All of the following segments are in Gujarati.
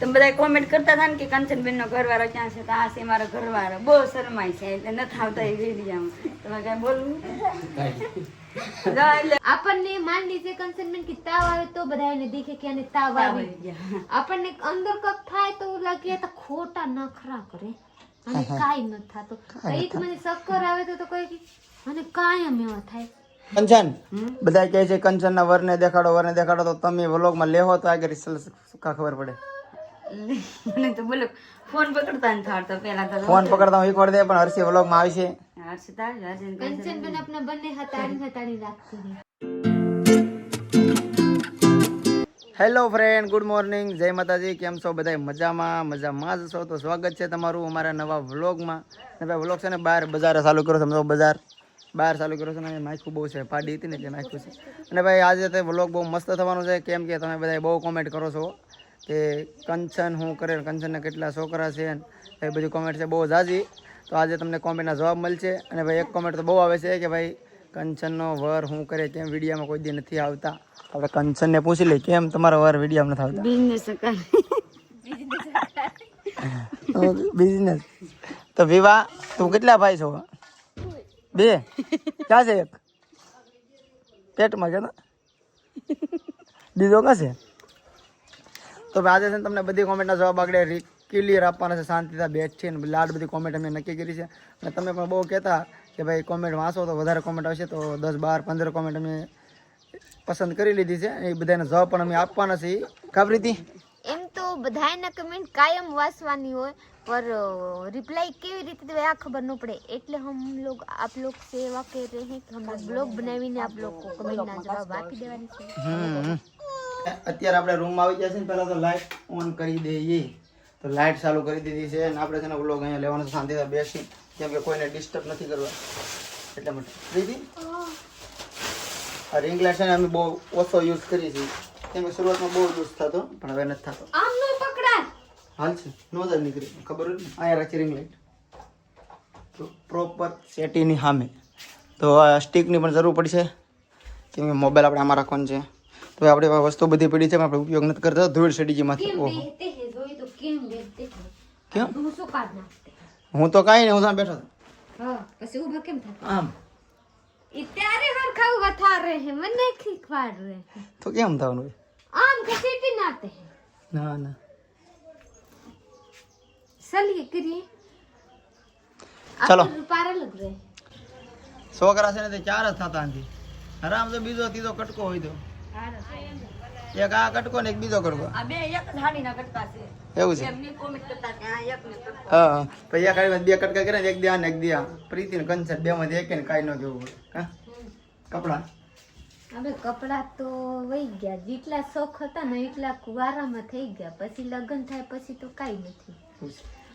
તમે બધા કોમેન્ટ કરતા હતા ને કે કંચનબેન નો ઘરવાળો ક્યાં છે તો આ છે મારો ઘરવાળો બહુ શરમાય છે એટલે નથી આવતા એ વિડીયામાં તમે કઈ બોલવું એટલે આપણને માન લીજે કન્સર્નમેન્ટ કે તાવ આવે તો બધા એને દેખે કે આને તાવ આવે આપણને અંદર કક થાય તો લાગે તો ખોટા નખરા કરે અને કાઈ ન થાતો તો મને ચક્કર આવે તો તો કોઈ કે અને કાયમ એવા થાય કંચન બધા કહે છે કંચન ના વરને દેખાડો વરને દેખાડો તો તમે વ્લોગમાં લેહો તો આગળ કા ખબર પડે મને તો બોલો ફોન પકડતા ને થાળતો પેલા તો ફોન પકડતા હું એક દે પણ હર્ષી આવશે કંચન બેન બંને હતાડી હતાડી રાખતી હેલો ફ્રેન્ડ ગુડ મોર્નિંગ જય માતાજી કેમ છો બધા મજામાં મજામાં જ છો? તો સ્વાગત છે તમારું અમારા નવા વ્લોગમાં. ભાઈ વ્લોગ છે ને બહાર બજાર ચાલુ કરો તમે તો બજાર બહાર ચાલુ કરો છો ને માયખું બહુ છે પાડી હતી ને જે માયખું છે. અને ભાઈ આજે તે વ્લોગ બહુ મસ્ત થવાનું છે. કેમ કે તમે બધા બહુ કોમેન્ટ કરો છો. કે કંચન હું કરે ને કંચનના કેટલા છોકરા છે એ બધી કોમેન્ટ છે બહુ ઝાઝી તો આજે તમને કોમેન્ટના જવાબ મળશે. અને ભાઈ એક કોમેન્ટ તો બહુ આવે છે કે ભાઈ કંચનનો વર હું કરે કેમ વિડીયામાં કોઈ દી નથી આવતા. આપણે કંચનને પૂછી લઈએ કેમ તમારો વર વિડીયામાં નથી આવતા? બિઝનેસ બિઝનેસ તો વિવાહ તું કેટલા ભાઈ છો? બે? ક્યાં છે એક? પેટમાં ને? બીજો ક્યાં છે? તો આજે છે તમને બધી કોમેન્ટના જવાબ આગળ ક્લિયર આપવાના છે. શાંતિતા બેટ છે અને લાડ બધી કોમેન્ટ અમે નક્કી કરી છે. અને તમે પણ બહુ કહેતા કે ભાઈ કોમેન્ટ વાંચો તો વધારે કોમેન્ટ આવશે. તો દસ બાર પંદર કોમેન્ટ અમે પસંદ કરી લીધી છે. એ બધાને જવાબ પણ અમે આપવાના છે ખબરીથી એમ તો બધાયના કમેન્ટ કાયમ વાંચવાની હોય પર રિપ્લાય કેવી રીતે આ ખબર ન પડે. એટલે હમ લોગ આપ લોગ સેવા કે રહે કે હમ બ્લોગ બનાવીને આપ લોકો કમેન્ટના જવાબ આપી દેવાની છે. અત્યારે આપણે રૂમમાં આવી ગયા છે ને પહેલાં તો લાઇટ ઓન કરી દઈએ. તો લાઇટ ચાલુ કરી દીધી છે અને આપણે છે ને બ્લોગ અહીંયા લેવાનો છે શાંતિથી બેસી કેમ કે કોઈને ડિસ્ટર્બ નથી કરવા. એટલા માટે. દીદી આ રિંગ લાઇટ છે ને અમે બહુ ઓછો યુઝ કરીએ છીએ. કેમ કે શરૂઆતમાં બહુ યુઝ થતો પણ હવે નથી થતો. આમ નો પકડાય. હાલ છે. નો જ નીકળી. ખબર હોય ને? અહીંયા રાખી રિંગ લાઇટ તો પ્રોપર સેટીની સામે. તો આ સ્ટીકની પણ જરૂર પડશે. કેમ કે મોબાઈલ આપણે આમાં રાખવાનો છે. તો આપણે વસ્તુ બધી પડી છે આપણે ઉપયોગ નથી કરતા. ધૂળ સડી ગઈ માંથી ઓહો કેમ હું? તો કાંઈ નહીં હું ત્યાં બેઠો આમ. તો કેમ થવાનું આમ કસીટી નાતે ના ના. સલી કરી ચલો. પારા લગ રહે. છોકરા છે ને તે ચાર જ થતા આરામ તો બીજો તીધો કટકો હોય તો. એક આ કટકો ને એક બીજો કટકો. આ બે એક જ કટકા છે. એવું છે? એમની કોમેન્ટ કરતા કે આ એક ને કટકો. હા પછી એક બે કટકા કરે ને એક દે આ ને એક દે પ્રીતિ ને કંચન બે માંથી એક ને કાંઈ ન જોવું પડે હા? કપડા? હવે કપડા તો વહી ગયા. જેટલા શોખ હતા ને એટલા કુવારામાં થઈ ગયા. પછી લગ્ન થાય પછી તો કાંઈ નથી.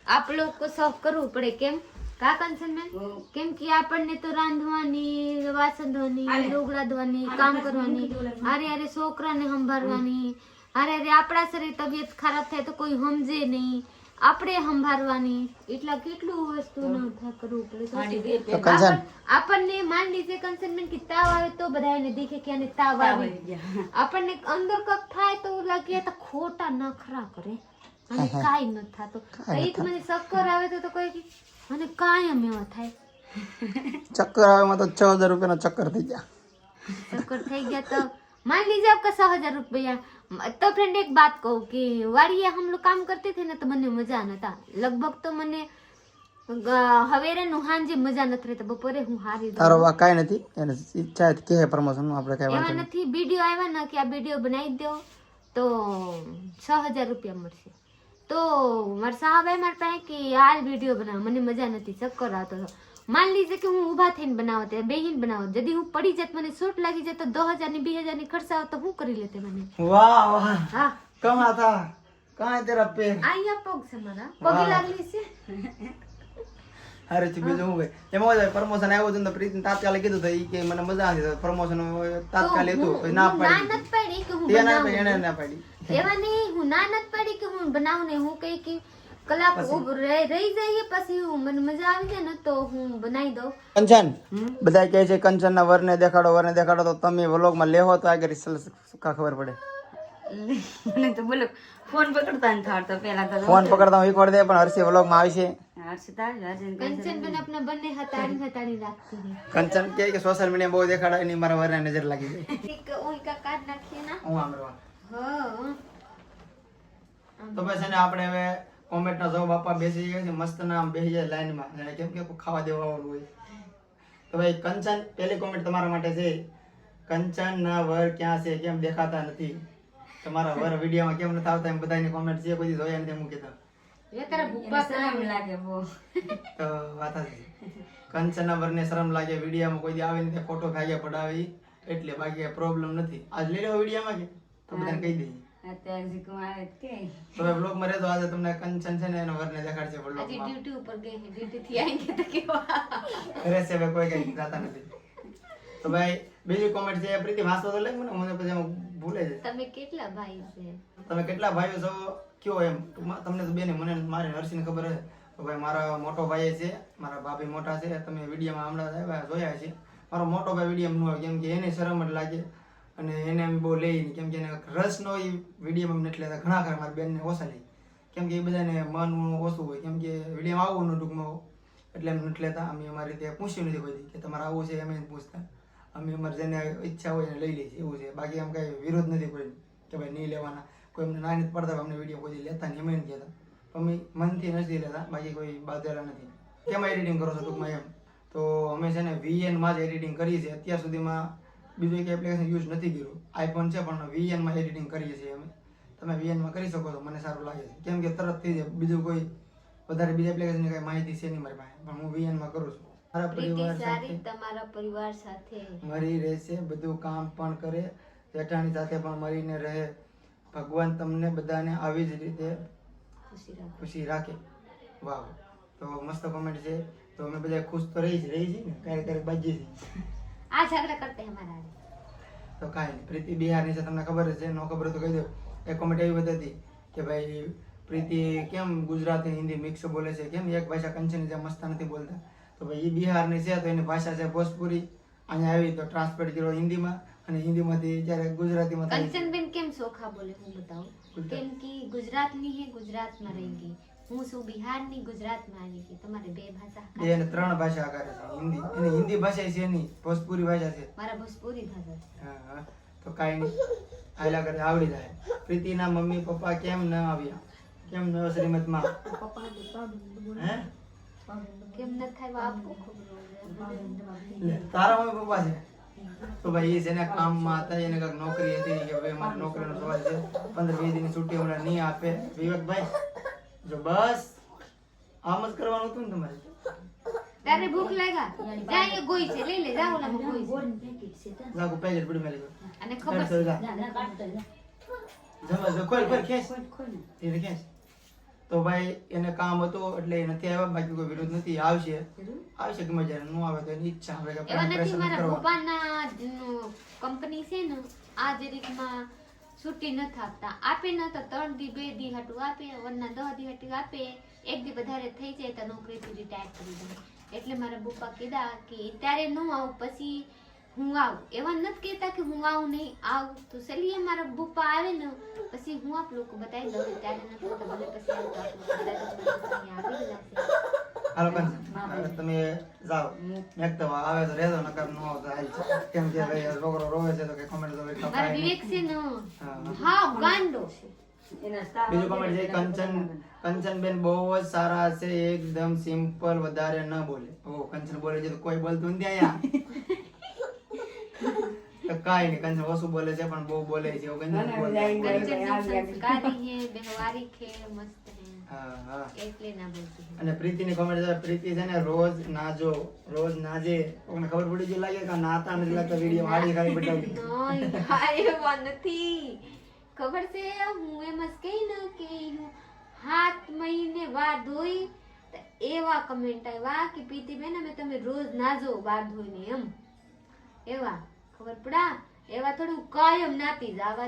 આપ લોકો શોખ કરવું પડે કેમ? કા કંચનબેન કેમ કે આપણને તો રાંધવાની વાસણ ધોવાની લુગડા ધોવાની કામ કરવાની. અરે અરે છોકરાને સંભાળવાની. અરે અરે આપણા શરીર તબિયત ખરાબ થાય તો કોઈ સમજે નહીં. આપણે સંભાળવાની. એટલા કેટલું વસ્તુ ન કરવું પડે આપણને માન લીજે કંસનમેન્ટ કે તાવ આવે તો બધા એને દેખે કે આને તાવ આવે. આપણને અંદર કક થાય તો લાગે તો ખોટા નખરા કરે. અને કાઈ ન થાતો એ તો મને શક્કર આવે તો તો કોઈ અને કાયમ એવા થાય ચક્કર આવે માં તો છ હજાર રૂપિયાનો ચક્કર થઈ ગયા चक्कर થઈ ગયા તો मान लीजिए आपका सौ हजार रुपया तो फ्रेंड एक बात कहूँ कि वाड़िया हम लोग काम करते थे ना तो મને મજા નતા લગભગ તો મને હવેરે નું હાંજે મજા નથી રહેતા બપોરે હું હારી દઉં. તારો વા કાંઈ નથી એને ઈચ્છા કે પ્રમોશન આપણે કઈ વાંધો એવા નથી વિડીયો આવ્યા ને કે આ વિડીયો બનાવી દો તો છ હજાર રૂપિયા મળશે તો મારા સાહેબ આવ્યા મારા પાસે કે હાલ વીડિયો બનાવ. મને મજા નથી ચક્કર આવતો હતો. માન લીજે કે હું ઊભા થઈને બનાવો તે બેહીને બનાવો જદી હું પડી જાત મને શોટ લાગી જાય તો દો હજારની બે હજારની ખર્ચાવો તો હું કરી લેતે મને. વાહ વાહ. હા. કમા થા. કાંઈ તેરા પેર. આયા પગ છે મારા. પગે લાગલી છે. અરે છે બીજું હું એમાં હોય પ્રમોશન આવ્યું હતું ને તો તાત્કાલિક કીધું થઈ કે મને મજા આવી પ્રમોશન તાત્કાલિક હતું ના પાડી નથી પાડી કે હું તે ના બનાવું. પાડી એને ના પાડી. એવા નહીં હું ના નથી પાડી કે હું બનાવું ને હું કઈ કે કલાક ઉભ રહી જઈએ પછી હું મને મજા આવી જાય ને તો હું બનાવી દઉં. કંચન બધા કહે છે કંચન ના વરને દેખાડો વરને દેખાડો. તો તમે વ્લોગમાં લેહો તો આગળ ખબર પડે. મને તો બોલો ફોન પકડતા નથી આવડતો પેલા તો ફોન પકડતા હું એક દે પણ હર્ષી વ્લોગમાં આવશે. હર્ષિતા હર્ષિત કંચનબેન આપણા બંને હતાડી હતાડી રાખતી કંચન કહે કે સોશિયલ મીડિયા બહુ દેખાડાય નહીં મારા વરના નજર લાગી જાય એક ઓઈકા કાઢ નાખીએ ના? હું આમ રહેવાનું. તો બસ એને આપણે હવે કોમેન્ટના જવાબ આપવા બેસી ગયા છે મસ્ત નામ બેસી જાય લાઈનમાં. અને કેમ કે ખાવા દેવા વાળું હોય. તો ભાઈ કંચન પહેલી કોમેન્ટ તમારા માટે છે. કંચન ના વર ક્યાં છે કેમ દેખાતા નથી? તમારા વર વિડીયોમાં કેમ નથી આવતા એમ બધાની કોમેન્ટ છે કોઈ દી જોયા નથી મૂકી તો એ તારા ભૂપા શરમ લાગે બો તો વાત હતી કંચના વરને શરમ લાગે વિડીયોમાં કોઈ દી આવે ને ફોટો ભાગ્યા પડાવી એટલે બાકી પ્રોબ્લેમ નથી. આજ લઈ લો વિડીયોમાં કે? તો બધાને કહી દઈએ તો ભાઈ બ્લોગમાં રહેતો આજે તમને કંચન છે ને એનો વરને દેખાડશે આજે ડ્યુટી ઉપર ગઈ છે ડ્યુટી થી આવીને તો કેવા ઘરે છે કોઈ કઈ જાતા નથી. તો ભાઈ બીજી કોમેન્ટ છે પ્રીતિ વાંચતો તો લે મને મને પછી ભૂલે છે. તમે કેટલા ભાઈ છે? તમે કેટલા ભાઈઓ છો? કયો એમ? તમને તો બેને મને મારે હર્ષીને ખબર છે. તો ભાઈ મારા મોટો ભાઈ છે મારા ભાભી મોટા છે તમે વિડીયોમાં હમણાં આવ્યા જોયા છે. મારો મોટો ભાઈ વિડીયોમાં ન હોય કેમ કે એને શરમ જ લાગે. અને એને એમ બહુ લઈ નહીં કેમ કે એને રસ ન હોય વિડીયોમાં એટલે લેતા ઘણા ખરા મારી બેનને ઓછા લઈ કેમ કે એ બધાને મન ઓછું હોય કેમ કે વિડીયોમાં આવવું ન ટૂંકમાં એટલે એમ નથી લેતા અમે અમારી રીતે પૂછ્યું નથી કોઈ કે તમારે આવું છે એમ પૂછતા. અમે અમારે જેને ઈચ્છા હોય એને લઈ લઈએ છીએ, એવું છે. બાકી આમ કાંઈ વિરોધ નથી કોઈ કે ભાઈ નહીં લેવાના. કોઈ અમને ના નથી પડતા, અમને વીડિયો કોઈ લેતા નહીં, એમ કહેતા. અમે મનથી નથી લેતા, બાકી કોઈ બાધેલા નથી. કેમાં એડિટિંગ કરો છો ટૂંકમાં એમ? તો અમે છે ને વીએનમાં જ એડિટિંગ કરીએ છીએ. અત્યાર સુધીમાં બીજું એક એપ્લિકેશન યુઝ નથી કર્યું. આઈફોન છે, પણ વીએનમાં એડિટિંગ કરીએ છીએ અમે. તમે વીએનમાં કરી શકો છો, મને સારું લાગે છે. કેમ કે તરત થઈ જાય બીજું કોઈ વધારે બીજા એપ્લિકેશનની કાંઈ માહિતી છે નહીં મારી પાસે. પણ હું વીએનમાં કરું છું. મારા પરિવાર સાથે. તમારા પરિવાર સાથે. મરી રહેશે બધું કામ પણ કરે જેઠાણી સાથે પણ મળીને રહે. ભગવાન તમને બધાને આવી જ રીતે ખુશી રાખે. વાહ. તો મસ્ત કોમેન્ટ છે. તો અમે બધા ખુશ તો રહી જ રહી છીએ ને? ક્યારેક ક્યારેક બાજી છીએ આ ઝઘડા કરતે હમારા તો કાંઈ નહીં. પ્રીતિ બિહારની છે તમને ખબર છે. નો ખબર તો કહી દો. એક કોમેન્ટ એવી બધી હતી કે ભાઈ પ્રીતિ કેમ ગુજરાતી હિન્દી મિક્સ બોલે છે? કેમ એક ભાષા કંચની જેમ મસ્ત નથી બોલતા? તો ભાઈ એ બિહારની છે તો એની ભાષા છે ભોજપુરી. અહીંયા આવી તો ટ્રાન્સલેટ કર્યો હિન્દીમાં. અને હિન્દીમાંથી જ્યારે ગુજરાતીમાં કંચનબેન કેમ સોખા બોલે હું બતાવું? કેમ કે ગુજરાતની હે ગુજરાતમાં રહી ગઈ. હું છું બિહારની ગુજરાતમાં આવી ગઈ. તમારે બે ભાષા બે અને ત્રણ ભાષા કરે છે. હિન્દી. એની હિન્દી ભાષા છે એની ભોજપુરી ભાષા છે. મારા ભોજપુરી ભાષા છે. હા હા. તો કાંઈ નહીં. આયલા કરે આવડી જાય. પ્રીતિના મમ્મી પપ્પા કેમ ન આવ્યા? કેમ ન શ્રીમતમાં હે? કેમ ન થાય લે, તારા મમ્મી પપ્પા છે? તો ભાઈ એ છે ને કામમાં હતા એને કાંઈક નોકરી હતી કે ભાઈ મારે નોકરીનો સવાલ છે. પંદર વીસ દિનની છુટ્ટી હમણાં નહીં આપે. વિવેકભાઈ જો બસ આમ જ કરવાનું હતું ને તમારે? તારે ભૂખ લાગ્યા જા એ ગોઈ છે. લઈ લે જા ઓલામાં ગોઈ છે. લાગુ પેકેટ પડી મેલી. અને ખબર છે જમા જો ખોલ ખોલ ખેંચ. ધીરે ખેંચ. તો ભાઈ એને કામ હતું એટલે નથી આવ્યા બાકી કોઈ વિરોધ નથી. આવશે. આવશે ગમે જ્યારે નું આવે તો એની ઈચ્છા આવે કે એવા નથી મારા પપ્પાના કંપની છે ને આ જ રીતમાં છૂટી નથી આપતા આપે ન તો ત્રણ દી બે દી હાટું આપે વરના દહ દી હાટું આપે. એક દી વધારે થઈ જાય તો નોકરીથી રિટાયર કરી દે. એટલે મારા પપ્પા કીધા કે ત્યારે ન આવું પછી હું આવું એવા નથી કહેતા કે હું આવું નહીં આવું. તો ચલીએ મારા પપ્પા આવે ને પછી હું આપ લોકો બતાવી દઉં ત્યારે નથી તો ભલે પછી હાલો કંચન તમે જાઓ. મેં તો આવે તો રહેજો નકર ન આવે તો હાલ છે. કેમ કે ભાઈ છોકરો રોવે છે તો કે કોમેન્ટ તો મારા વિવેક છે ને હા. ગાંડો એના બીજું કોમેન્ટ છે કંચન કંચન બેન બહુ જ સારા છે એકદમ સિમ્પલ વધારે ન બોલે. ઓ કંચન બોલે છે તો કોઈ બોલતું નથી અહીંયા. કાંઈ નહીં કંચન ઓછું બોલે છે પણ બહુ બોલે છે એવું હા હા. એટલે ના અને કોમેન્ટ છે પ્રીતિ છે ને રોજ નાજો રોજ નાજે. કોઈને ખબર પડી ગઈ લાગે કે નાતા નથી લાગતા વીડિયો હાડી ખાલી બતાવી. નથી. ખબર છે હું એમ જ કહી ન કે હું હાથ મહિને વાર ધોઈ એવા કમેન્ટ આવ્યા કે પ્રીતિ બેન અમે તમે રોજ નાજો વાર ધોઈને એમ. એવા. ખબર પડા? એવા થોડું કાયમ નાતી જ આવા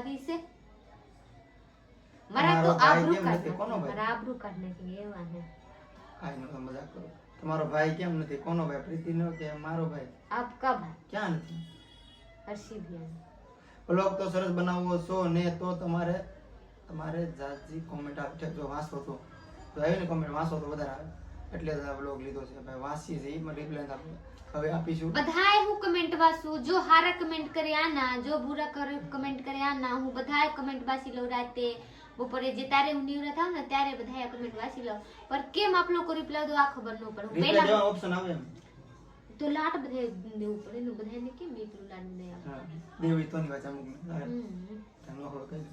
મારા તો આબરૂ કાઢ. કોનો ભાઈ? મારા આબરૂ કાઢ નાખી એવા ને. કાંઈ નો મજાક કરો. તમારો ભાઈ કેમ નથી? કોનો ભાઈ? પ્રીતિનો કે મારો ભાઈ? આપકા ભાઈ. ક્યાં નથી? હર્ષિત બેન બ્લોગ તો સરસ બનાવવો છો ને તો તમારે તમારે જાજી કોમેન્ટ આપજો જો વાંચો તો. તો આવીને કોમેન્ટ વાંચો તો વધારે આવે. એટલે બ્લોગ લીધો છે. ભાઈ વાંચી છે એમાં રિપ્લાય આપે હવે આપીશું બધાય હું કમેન્ટ વાંચું જો હારા કમેન્ટ કરે આના જો બુરા કમેન્ટ કરે આના હું બધાય કમેન્ટ વાંચી લઉં રાતે. બપોરે જે તારે હું નિવૃત્ત થાવ ને ત્યારે બધાય કમેન્ટ વાંચી લઉં. પણ કેમ આપ લોકો રિપ્લાય દો આ ખબર ન પડે? હું રિપ્લાય પહેલા દેવા ઓપ્શન આવે એમ. તો લાટ બધાય દેવું પડે ને બધાને કેમ એકલું લાટ નહીં આપે હા. દેવી તો ની વાત અમુક ને. હમ. ધ્યાન રાખો કઈ.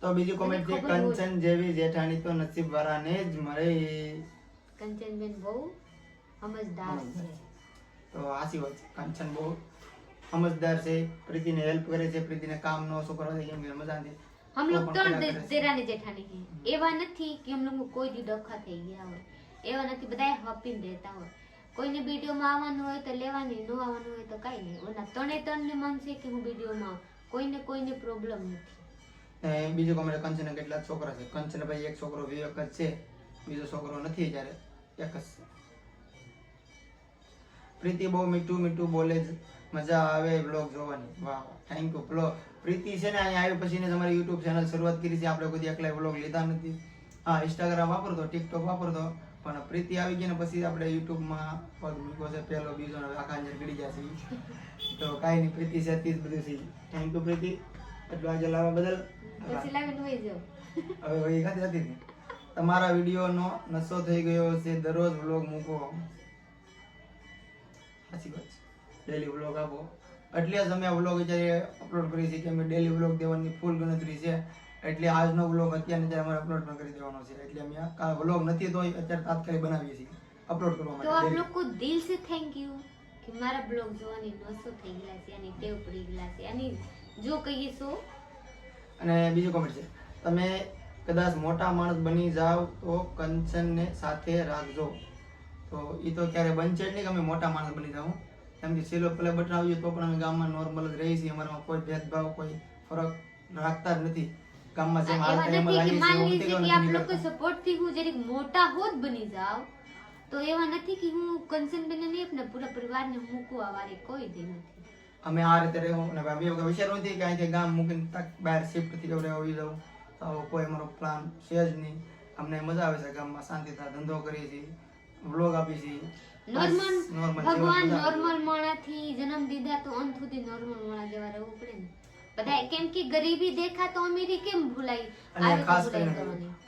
તો બીજી કોમેન્ટ છે મને ખબર હોય. કંચન જેવી જેઠાણી તો નસીબ વાળાને જ મળે. કંચનબેન બહુ સમજદાર છે. તો આસી વાત છે. કંચન બહુ સમજદાર છે પ્રીતિને હેલ્પ કરે છે પ્રીતિને કામ નો શું કરવા દે કેમ કે મજા નથી हम તો लोग પણ તો કર્યા કરે છે. દેરાની જેઠાણી હે એવા નથી કે હમ લોકો કોઈ દી ડખા થઈ ગયા હોય એવા નથી બધા હપીને રહેતા હોય કોઈને વિડીયોમાં આવવાનું હોય તો લેવાની ન આવવાનું હોય તો કાંઈ નહીં ઓના ત્રણે ત્રણને મન છે કે હું વિડીયોમાં આવું. કોઈને કોઈને પ્રોબ્લેમ નથી ને બીજો કોમેન્ટ કંચન કેટલા છોકરા છે કંચન ભાઈ એક છોકરો વિવેક જ છે બીજો છોકરો નથી જ્યારે એક જ છે પ્રીતિ બહુ મીઠું મીઠું બોલે જ મજા આવે બ્લોગ જોવાની. વાહ થેન્ક યુ બ્લો પ્રીતિ છે ને અહીંયા આવી પછી ને તમારી યુટ્યુબ ચેનલ શરૂઆત કરી છે. આપણે કોઈ એકલા બ્લોગ લીધા નથી. હા ઇન્સ્ટાગ્રામ વાપરતો ટિકટોક વાપરતો પણ પ્રીતિ આવી ગઈ ને પછી આપણે યુટ્યુબમાં પગ મૂક્યો છે. પહેલો બીજો ને આખા અંજર ગળી ગયા છે. તો કાંઈ નહીં પ્રીતિ છે તે જ બધું છે. Thank you Preeti. એટલું આજે લાવવા બદલ. હવે એ ખાતી હતી તમારા વિડીયોનો નશો થઈ ગયો છે. દરરોજ વ્લોગ મૂકો. સાચી વાત ડેલી વ્લોગ આપો. એટલે જ અમે આ વ્લોગ અત્યારે અપલોડ કરીએ છીએ કે અમે ડેલી વ્લોગ દેવાની ફૂલ ગણતરી છે. એટલે આજનો વ્લોગ અત્યારે અત્યારે અમારે અપલોડ પણ કરી દેવાનો છે. એટલે અમે આ વ્લોગ નથી તો અત્યારે તાત્કાલિક બનાવીએ છીએ. અપલોડ કરવા તો આપ લોકો દિલ સે થેન્ક યુ કે મારા બ્લોગ જોવાની નસો થઈ ગયા છે અને ટેવ પડી ગયા છે. અને જો કહીએ so અને બીજું કોમેન્ટ છે. તમે કદાચ મોટા માણસ બની જાવ તો કંચનને સાથે રાખજો. તો એ તો ક્યારે બનશે જ નહીં કે અમે મોટા માણસ બની જાઉં. કેમ કે સિલો પેલા બટન આવી તો પણ અમે ગામમાં નોર્મલ જ રહીએ છીએ. અમારામાં કોઈ ભેદભાવ કોઈ ફરક રાખતા જ નથી. ગામમાં જેમ હાલ એમ જ નથી કે એવું આપ લોકો સપોર્ટથી હું જરીક મોટા હોત બની જાવ તો એવા નથી કે હું કન્સર્ન બને નહીં આપને પૂરા પરિવારને મૂકવા વાળી કોઈ દે નથી. અમે આ રીતે રહેવું અને ભાભી વગર વિચારવું નથી કે અહીંથી ગામ મૂકીને તક બહાર શિફ્ટ થઈ જવું આવી જવું તો કોઈ અમારો પ્લાન છે જ નહીં. અમને મજા આવે છે ગામમાં શાંતિથી ધંધો કરીએ છીએ. વ્લોગ આપી છે. નોર્મલ ભગવાન નોર્મલ માણાથી જન્મ દીધા તો અંત સુધી નોર્મલ માણા જેવા રહેવું પડે ને. બધા કેમ કે ગરીબી દેખા તો અમીરી કેમ ભૂલાઈ અને ખાસ કરીને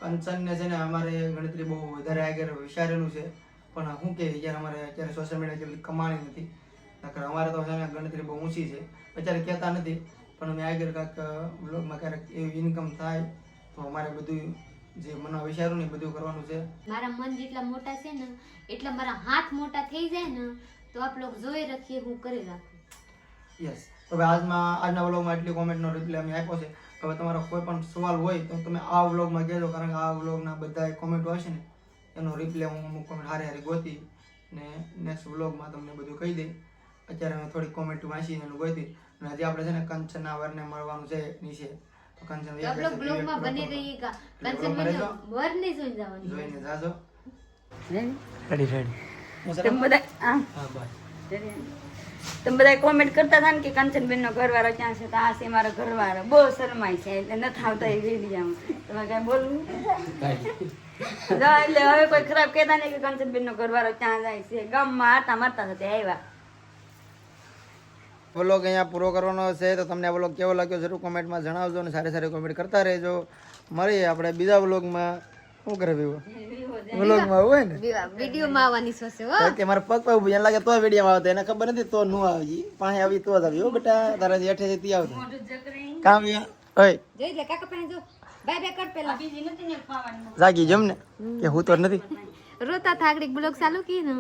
કંચન ને છે ને અમારે ગણતરી બહુ વધારે આગળ વિચારેલું છે. પણ હું કે યાર અમારે અત્યારે સોશિયલ મીડિયા જેટલી કમાણી નથી. નકર અમારે તો છે ને ગણતરી બહુ ઊંચી છે. અત્યારે કહેતા નથી. પણ અમે આગળ કાંક બ્લોગમાં ક્યારેક એવી ઇન્કમ થાય તો અમારે બધું જે મને વિચારું ને બધું કરવાનું છે. મારા મન જેટલા મોટા છે ને એટલા મારા હાથ મોટા થઈ જાય ને તો આપ લોકો જોઈ રાખીએ હું કરી રાખું. યસ તો હવે આજમાં આજના વ્લોગમાં એટલી કોમેન્ટનો રિપ્લાય અમે આપ્યો છે. હવે તમારો કોઈ પણ સવાલ હોય તો તમે આ વ્લોગમાં કહેજો કારણ કે આ વ્લોગના બધા કોમેન્ટો હશે ને એનો રિપ્લાય હું અમુક કોમેન્ટ હારે હારે ગોતી ને નેક્સ્ટ વ્લોગમાં તમને બધું કહી દઈ અત્યારે અમે થોડી કોમેન્ટ વાંચીને એનું ગોતી. અને આજે આપણે છે ને કંચના વરને મળવાનું છે નીચે. કંચન તો આપ લોકો બ્લોગમાં બની રહીએગા કંચન મને વર ને જોઈ જવાની. જોઈને જાજો. રેડી? રેડી રેડી તમે બધા હા. બસ તમે બધા કોમેન્ટ કરતા હતા ને કે કંચનબેન નો ઘરવાળો ક્યાં છે? તો આ છે મારો ઘરવાળો. બહુ શરમાય છે. એટલે નથી આવતા એ વિડીયામાં. તમે કઈ બોલવું? એટલે હવે કોઈ ખરાબ કહેતા નહીં કે કંચનબેન નો ઘરવાળો ક્યાં જાય છે. ગામમાં આટા મારતા હતા આવ્યા. વ્લોગ અહીંયા પૂરો કરવાનો છે તો તમને આ વ્લોગ કેવો લાગ્યો જરૂર કોમેન્ટમાં જણાવજો અને સારી સારી કોમેન્ટ કરતા રહેજો. મળીએ આપણે બીજા વ્લોગમાં શું કરે વિવો? વ્લોગમાં હોય ને? વિડીયોમાં આવવાની હો? કે મારા પગ પગ ઊભી લાગે તો વિડીયોમાં આવતો એને ખબર નથી તો નું આવી પાણી આવી તો જ આવી હો બેટા. તારા જે અઠે ત્યાં આવતો કામ ઓય. જોઈ લે કાકા પાસે જો. બાય બાય કર પેલા બીજી નથી ને ખાવાની જાગી જમ ને. કે હું તો નથી. રોતા થાકડી બ્લોગ ચાલू की ना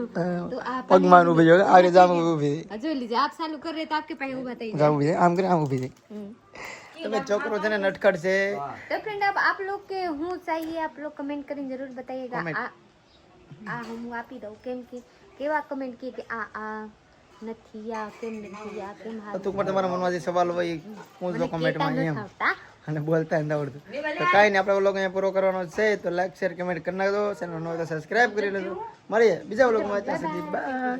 तो आप पगमान उभी जो आगे जाम उभी जो लीजिए आप चालू कर रहे तो आपके पास उभा થઈ जाम उभी આમ કરે આમ ઊભી થઈ. તમે છોકરો છે ને નટખટ છે. તો ફ્રેન્ડ આપ આપ લોગ કે હું ચાહીએ આપ લોગ કમેન્ટ કરીને જરૂર બતાઈએગા આ આ હું આપી દઉં. કેમ કે કેવા કમેન્ટ કી કે આ આ નથી આ કેમ નથી આ કેમ હા તો તમારા મનમાં જે સવાલ હોય પૂછજો કમેન્ટમાં એમ. અને બોલતા નથી આવડતું. તો કાંઈ નહીં આપણે વ્લોગ અહીંયા પૂરો કરવાનો છે. તો લાઈક શેર કમેન્ટ કરી નાખજો. ચેનલ નો સબસ્ક્રાઈબ કરી લેજો. મળીએ બીજા વ્લોગમાં ત્યાં સુધી બાય